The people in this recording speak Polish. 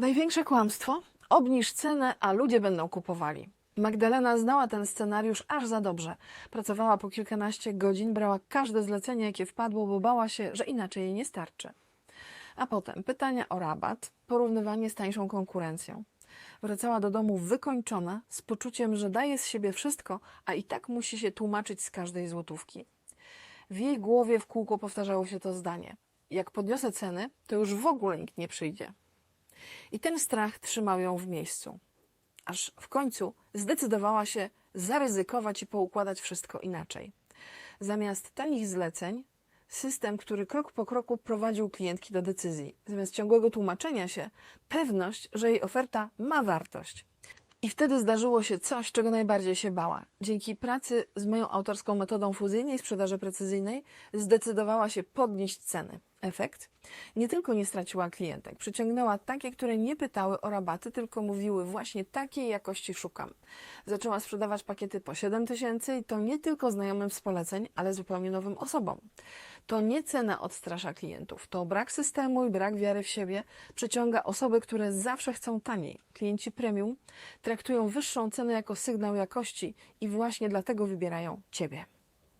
Największe kłamstwo? Obniż cenę, a ludzie będą kupowali. Magdalena znała ten scenariusz aż za dobrze. Pracowała po kilkanaście godzin, brała każde zlecenie, jakie wpadło, bo bała się, że inaczej jej nie starczy. A potem pytania o rabat, porównywanie z tańszą konkurencją. Wracała do domu wykończona, z poczuciem, że daje z siebie wszystko, a i tak musi się tłumaczyć z każdej złotówki. W jej głowie w kółko powtarzało się to zdanie. Jak podniosę ceny, to już w ogóle nikt nie przyjdzie. I ten strach trzymał ją w miejscu. Aż w końcu zdecydowała się zaryzykować i poukładać wszystko inaczej. Zamiast tanich zleceń, system, który krok po kroku prowadził klientki do decyzji. Zamiast ciągłego tłumaczenia się, pewność, że jej oferta ma wartość. I wtedy zdarzyło się coś, czego najbardziej się bała. Dzięki pracy z moją autorską metodą fuzyjnej sprzedaży precyzyjnej zdecydowała się podnieść ceny. Efekt? Nie tylko nie straciła klientek, przyciągnęła takie, które nie pytały o rabaty, tylko mówiły właśnie takiej jakości szukam. Zaczęła sprzedawać pakiety po 7 tysięcy i to nie tylko znajomym z poleceń, ale zupełnie nowym osobom. To nie cena odstrasza klientów, to brak systemu i brak wiary w siebie przyciąga osoby, które zawsze chcą taniej. Klienci premium traktują wyższą cenę jako sygnał jakości i właśnie dlatego wybierają Ciebie.